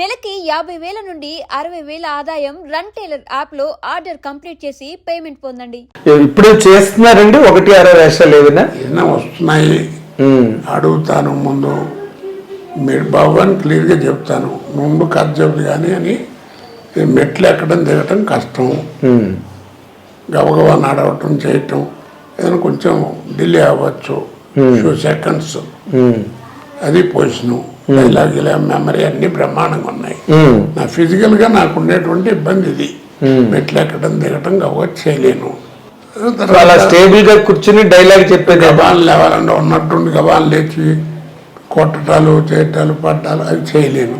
నెలకి యాభై వేల నుండి అరవై వేల ఆదాయం రన్ టైలర్ యాప్లో ఆర్డర్ కంప్లీట్ చేసి పేమెంట్ పొందండి. ఇప్పుడు చేస్తున్నారండి? ఒకటి అరవై వేషాలు ఏదైనా ఏదైనా వస్తున్నాయి? అడుగుతాను ముందు. మీరు బాబు అని క్లియర్గా చెప్తాను. ముందు కథ చెబుదు కానీ అని మెట్లు ఎక్కడం దిగటం కష్టం. గబగబా నడవటం చేయటం ఏదైనా కొంచెం డిలే అవ్వచ్చు. ఫ్యూ సెకండ్స్ అది పొజిషను డైలాగ్ ఇలా మెమరీ అన్ని బ్రహ్మాండంగా ఉన్నాయి. ఉమ్, నా ఫిజికల్గా నాకు ఉండేటువంటి ఇబ్బంది ఇది. మెట్లు ఎక్కడం దిగటం గబగబా చేయలేను. అలా తర్వాత స్టేబుల్గా కూర్చుని డైలాగ్ చెప్పేది గబాలు లేవాలంటే ఉన్నట్టుండి గబాలు లేచి కొట్టటాలు చేయటాలు పట్టాలు అవి చేయలేను.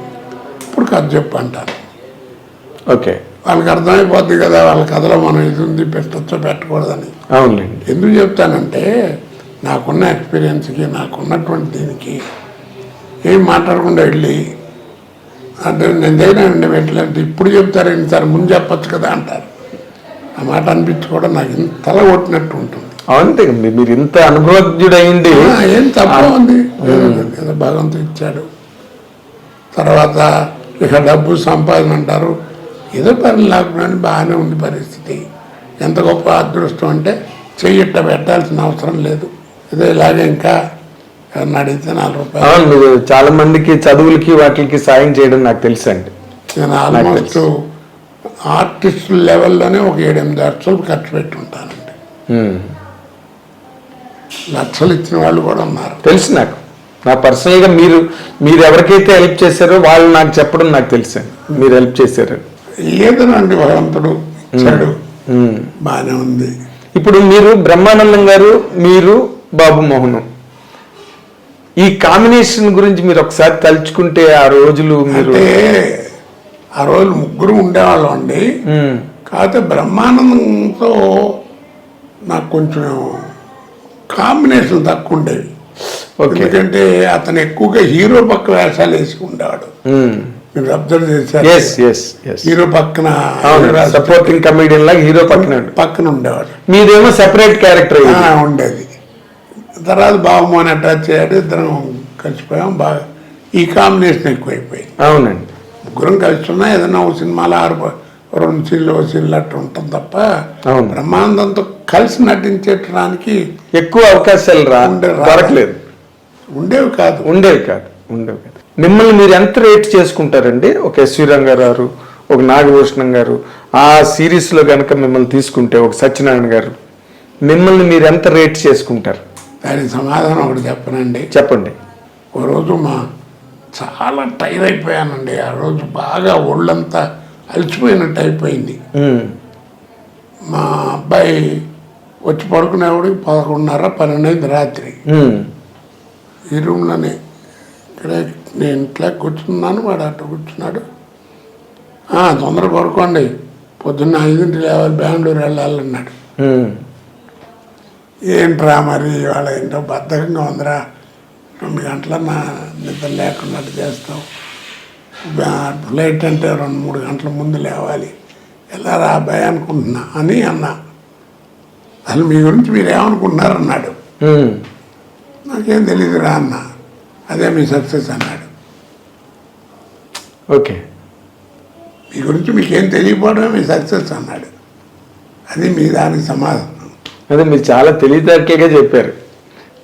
ఇప్పుడు కథ చెప్పు అంటాను ఓకే. వాళ్ళకి అర్థమైపోద్ది కదా వాళ్ళ కథలో మనం ఇది ఉంది పెట్టచ్చో పెట్టకూడదని. అవునులేండి. ఎందుకు చెప్తానంటే నాకున్న ఎక్స్పీరియన్స్కి నాకున్నటువంటి దీనికి ఏం మాట్లాడకుండా వెళ్ళి అంటే నేను దగ్గర పెట్టలేదు ఇప్పుడు చెప్తారు సార్? ముందు చెప్పొచ్చు కదా అంటారు. ఆ మాట అనిపించి కూడా నాకు ఇంత తల కొట్టినట్టు ఉంటుంది. కదండి. మీరు ఇంత అనుభవజ్ఞుడైంది ఏం తప్ప ఉంది? భగవంతుడు ఇచ్చాడు. తర్వాత ఇక డబ్బు సంపాదన అంటారు. ఏదో పని లేకుండా బాగానే ఉంది పరిస్థితి. ఎంత గొప్ప అదృష్టం అంటే చెయ్యిట్ట పెట్టాల్సిన అవసరం లేదు. ఏదో ఇలాగే ఇంకా ఎవరిని అడిగితే నాలుగు రూపాయలు మీరు చాలా మందికి చదువులకి వాటికి సాయం చేయడం నాకు తెలుసు అండి నేను ఆల్మోస్ట్ ఆర్టిస్ట్ లెవెల్లోనే ఒక ఏడెనిమిది లక్షలు ఖర్చు పెట్టి ఉంటానండి. లక్షలు ఇచ్చిన వాళ్ళు కూడా ఉన్నారు. తెలుసు నాకు. నా పర్సనల్గా మీరు మీరు ఎవరికైతే హెల్ప్ చేశారో వాళ్ళు నాకు చెప్పడం నాకు తెలుసు. మీరు హెల్ప్ చేశారు. ఏదోనండి భగవంతుడు ఇచ్చాడు. బాగానే ఉంది. ఇప్పుడు మీరు బ్రహ్మానందం గారు మీరు బాబు మోహనం. ఈ కాంబినేషన్ గురించి మీరు ఒకసారి తలుచుకుంటే ఆ రోజులు మీరు ఆ రోజు ముగ్గురు ఉండేవాళ్ళం అండి. కాకపోతే బ్రహ్మానందంతో నాకు కొంచెం కాంబినేషన్ తక్కువ ఉండేవి. ఎందుకంటే అతను ఎక్కువగా హీరో పక్క వేషాలు వేసి ఉండేవాడు. మీరు అబ్జర్వ్ చేశారు. హీరో పక్కన సపోర్టింగ్ కమెడియన్ లాగా హీరో పక్కన పక్కన ఉండేవాడు. మీదేమో సెపరేట్ క్యారెక్టర్ ఉండేది. తర్వాత బాబుమోని అటాచ్ చేయడం ఇద్దరం కలిసిపోయాం బాగా ఈ కాంబినేషన్ ఎక్కువైపోయింది. అవునండి. ముగ్గురం కలిసి ఉన్నా ఏదైనా ఒక సినిమాలో ఆరు రెండు సీన్లు ఓ సీన్లు అట్లా ఉంటుంది తప్ప అవును. బ్రహ్మానందంతో కలిసి నటించడానికి ఎక్కువ అవకాశాలు రా దొరకలేదు. ఉండేవి కాదు. ఉండేవి కాదు ఉండేవి కాదు. మిమ్మల్ని మీరు ఎంత రేట్ చేసుకుంటారండి? ఒక ఎస్వి గారు ఒక నాగభూషణం గారు ఆ సిరీస్లో గనక మిమ్మల్ని తీసుకుంటే ఒక సత్యనారాయణ గారు మిమ్మల్ని మీరు ఎంత రేట్ చేసుకుంటారు? దానికి సమాధానం ఒకటి చెప్పనండి. చెప్పండి. ఓ రోజు మా చాలా టైర్ అయిపోయానండి. ఆ రోజు బాగా ఒళ్ళంతా అలసిపోయినట్టు అయిపోయింది. మా అబ్బాయి వచ్చి పడుకునేవాడికి పదకొండున్నర పన్నెండు అయింది రాత్రి ఈ రూమ్లోనే ఇక్కడే నేను ఇంట్లో కూర్చున్నాను వాడు అట్ట కూర్చున్నాడు. "ఆ, తొందర పడుకోండి పొద్దున్న ఐదింటి లేవాలి బెంగళూరు వెళ్ళాలన్నాడు. ఏంట్రా మరి ఇవాళ ఏంటో బద్ధకంగా ఉందిరా. రెండు గంటల నా నిద్ర లేకున్నట్టు చేస్తావు. బ్యా- ఫ్లైట్ అంటే రెండు మూడు గంటల ముందు లేవాలి. ఎలా రా అబ్బాయి అనుకుంటున్నా. అని అన్నా. అసలు మీ గురించి మీరు ఏమనుకుంటున్నారు అన్నాడు నాకేం తెలియదురా అన్న. అదే మీ సక్సెస్ అన్నాడు. ఓకే. మీ గురించి మీకేం తెలియకపోవడమే మీ సక్సెస్ అన్నాడు. అది మీ దానికి సమాధానం. అదే మీరు చాలా తెలివితేటలుగా చెప్పారు.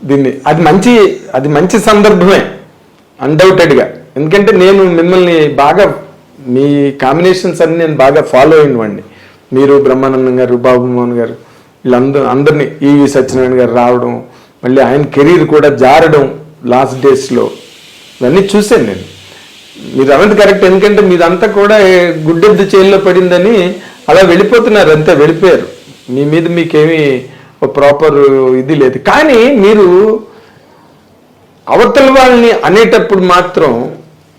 దీన్ని అది మంచి అది మంచి సందర్భమే అన్డౌటెడ్గా ఎందుకంటే నేను మిమ్మల్ని బాగా మీ కాంబినేషన్స్ అన్ని నేను బాగా ఫాలో అయినవాడిని మీరు బ్రహ్మానందం గారు బాబు మోహన్ గారు వీళ్ళందరూ అందరినీ ఈవి సత్యనారాయణ గారు రావడం మళ్ళీ ఆయన కెరీర్ కూడా జారడం లాస్ట్ డేస్లో ఇవన్నీ చూశాను నేను. మీరు అన్నది కరెక్ట్ ఎందుకంటే మీదంతా కూడా గుడ్డెద్దు చేయిలో పడిందని అలా వెళ్ళిపోతున్నారు అంతే వెళ్ళిపోయారు. మీ మీద మీకేమీ ప్రాపర్ ఇది లేదు. కానీ మీరు అవతల వాళ్ళని అనేటప్పుడు మాత్రం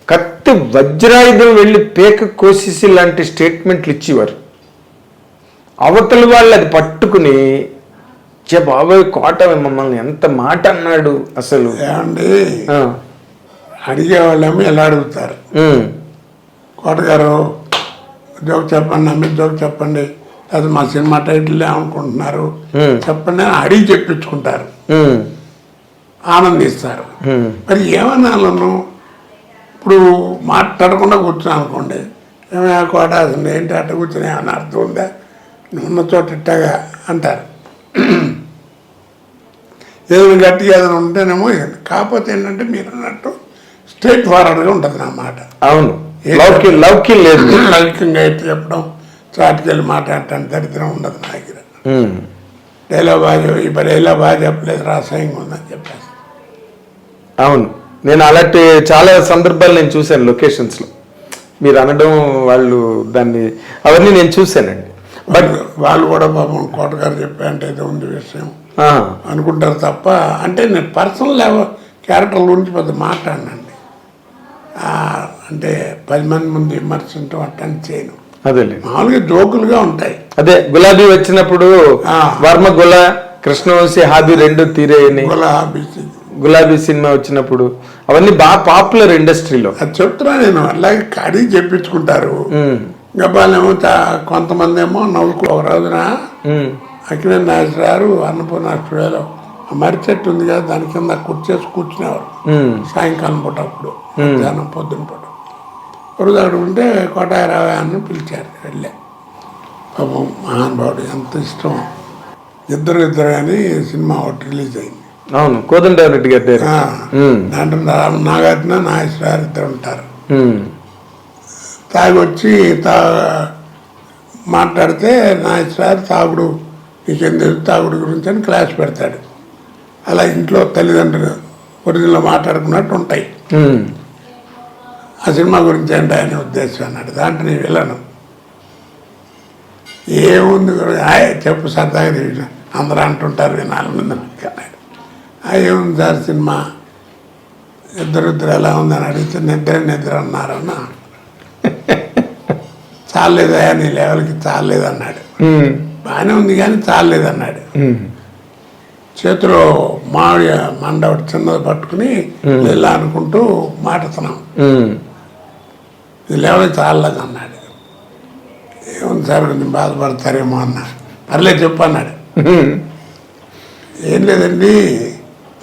కత్తి వజ్రాయుధం వెళ్ళి పేక కోసేసి లాంటి స్టేట్మెంట్లు ఇచ్చేవారు. అవతల వాళ్ళు అది పట్టుకుని చే బాబాయ్ కోట మమ్మల్ని ఎంత మాట అన్నాడు అసలు? ఏమండి ఆ, అడిగేవాళ్ళేమో ఎలా అడుగుతారు. కోటగారు జోక్ చెప్పండి అమ్మి జోక్ చెప్పండి. అది మా సినిమా టైటిల్ ఏమనుకుంటున్నారు. చెప్పండి అని అడిగి చెప్పించుకుంటారు. ఆనందిస్తారు. మరి ఏమనాలను ఇప్పుడు మాట్లాడకుండా కూర్చున్నాను అనుకోండి. ఏమైనా కోట అసలు ఏంటి అట్ట కూర్చుని ఏమైనా అర్థం ఉందా? ఉన్న చోట ఇట్టగా అంటారు. ఏదైనా గట్టిగా ఏదైనా ఉంటేనేమో. కాకపోతే ఏంటంటే మీరు అన్నట్టు స్ట్రేట్ ఫార్వర్డ్గా ఉంటుంది నా మాట. అవును. లౌకి లౌకి లేదు. లౌకికంగా అయితే చెప్పడం చాటుకెళ్ళి మాట్లాడటం దరిద్రం ఉండదు నా దగ్గర. డైలాగ్ బాగా ఈ డైలాగ్ బాగా చెప్పలేదు రాసాయంగా ఉందని చెప్పేసి అవును. నేను అలాంటి చాలా సందర్భాలు నేను చూశాను లొకేషన్స్లో మీరు అనడం వాళ్ళు దాన్ని అవన్నీ నేను చూశానండి. బట్ వాళ్ళు కూడా పాపం కోటగారు చెప్పే అంటే ఇది ఉంది విషయం. అనుకుంటారు తప్ప అంటే నేను పర్సనల్ లెవెల్ క్యారెక్టర్ గురించి పెద్ద మాట్లాడినండి. అంటే పది మంది ముందు విమర్శించడం అట్టని చేయను. అదేలే. మామూలుగా జోకులుగా ఉంటాయి. అదే గులాబీ వచ్చినప్పుడు. వర్మ గుల కృష్ణవంశీ హాబీ రెండు తీరేయని. గులాబీ సినిమా వచ్చినప్పుడు. అవన్నీ బాగా పాపులర్ ఇండస్ట్రీలో. అది చెప్తున్నా నేను అలాగే కడిగి చెప్పించుకుంటారు. గబ్బాలేమో కొంతమంది ఏమో నవ్వుకు ఒక రోజున? అక్కినే నాగేశ్వరారు అన్నపూర్ణ స్టూడియోలో మర్రి చెట్టు ఉంది కదా దాని కింద కుర్చేసి కూర్చునేవారు. సాయంకాలం పూట అప్పుడు మధ్యాహ్నం పొద్దున పూట. అక్కడ ఉంటే కోటారావు అని పిలిచారు వెళ్ళే. పాపం మహానుభావుడు ఎంత ఇష్టం. ఇద్దరు ఇద్దరు అని సినిమా ఒకటి రిలీజ్ అయింది. అవును కోదండరెడ్డి గారి దగ్గర ఆ, ఉమ్. దాంట్లో రామ- నాగార్జున నాగేశ్వరారు ఇద్దరు ఉంటారు. ఉమ్. తాగి వచ్చి తా మాట్లాడితే నాగేశ్వరారు తాగుడు నీకేం తెలుసు తాగుడు గురించి అని క్లాస్ పెడతాడు. అలా ఇంట్లో తల్లిదండ్రులు ఒరిజినల్ మాట్లాడుకున్నట్టు ఉంటాయి. ఆ సినిమా గురించి ఏంటి అనే ఉద్దేశం అన్నాడు. దాంట్లో నేను వెళ్ళను. ఏముంది ఆయ్ చెప్పు సరదాగా అందరూ అంటుంటారు వినాలి ముందు అన్నాడు. ఏముంది సార్ సినిమా? ఇద్దరు ఇద్దరు ఎలా ఉందని అడిగితే నిద్ర నిద్ర అన్నారన్న చాలేదా నీ లెవెల్కి చాలేదన్నాడు. బాగానే ఉంది కానీ చాలేదన్నాడు. చేతిలో మామిడి మండ చిన్నది పట్టుకుని ఇలా అనుకుంటూ మాట్లాడుతున్నాం ఉమ్. ఇది లేవడం చాలలేదు అన్నాడు. ఏముంది సార్ కొంచెం బాధపడతారేమో అన్నా పర్లేదు చెప్పు అన్నాడు. ఉమ్. ఏం లేదండి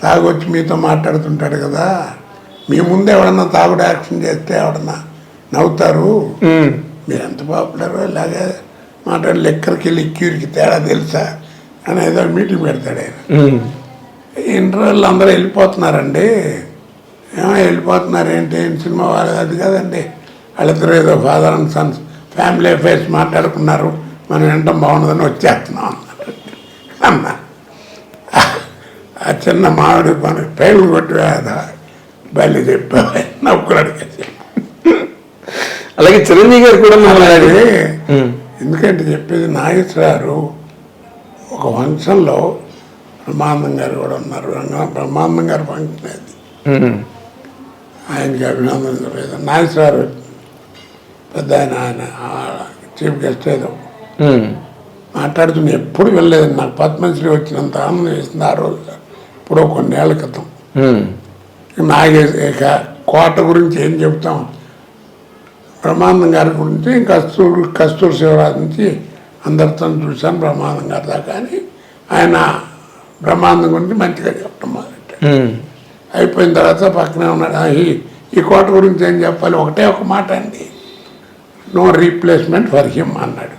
తాగొచ్చి మీతో మాట్లాడుతుంటాడు కదా. మీ ముందు ఎవడన్నా తాగుడు యాక్షన్ చేస్తే ఎవడన్నా నవ్వుతారు. మీరు ఎంత పాపులర్ ఇలాగే మాట్లాడి లెక్కరికి లిక్యూరికి తేడా తెలుసా అని ఏదో మీటింగ్ పెడతాడు ఆయన. ఉమ్. ఇంటర్వెల్ అందరూ వెళ్ళిపోతున్నారండి. ఏమో వెళ్ళిపోతున్నారు ఏంటి? ఏం సినిమా వాళ్ళు అది కదండి. వాళ్ళిద్దరు ఏదో father and sons family affairs మాట్లాడుకున్నారు. మనం వింటాం బాగుండదని వచ్చేస్తున్నాం. అన్నారు అన్న ఆ చిన్న మామిడి పని పేగులు కొట్టి బయలు చెప్పారు నవ్వుకున్నాడు అలాగే చిరంజీవి గారు కూడా అలాగే ఉమ్. ఎందుకంటే చెప్పేది నాగేశ్వరరావు ఒక ఫంక్షన్లో బ్రహ్మానందం గారు కూడా ఉన్నారు. బ్రహ్మానందం గారి ఫంక్షన్ అది. ఆయనకి అభినందనలేదు నాగేశ్వరరావు పెద్ద ఆయన ఆయన చీఫ్ గెస్ట్ ఏదో. ఉమ్. మాట్లాడుతున్న ఎప్పుడు వెళ్ళలేదు నాకు పద్మశ్రీ వచ్చినంత ఆనందం వేసింది ఆ రోజు. ఇప్పుడు కొన్నేళ్ళ క్రితం. ఉమ్. నాగే ఇక కోట గురించి ఏం చెప్తాం? బ్రహ్మానందం గారి గురించి కస్తూరు కస్తూరి శివరాజు నుంచి అందరితో చూశాను బ్రహ్మానందం గారి దాకా అని. ఆయన బ్రహ్మానందం గురించి మంచిగా చెప్పడం మొదలెట్టాడు. అయిపోయిన తర్వాత పక్కనే ఉన్నాడు. "ఆ, ఈ ఈ కోట గురించి ఏం చెప్పాలి? ఒకటే ఒక మాట అండి. నో రీప్లేస్మెంట్ ఫర్ హిమ్ అన్నాడు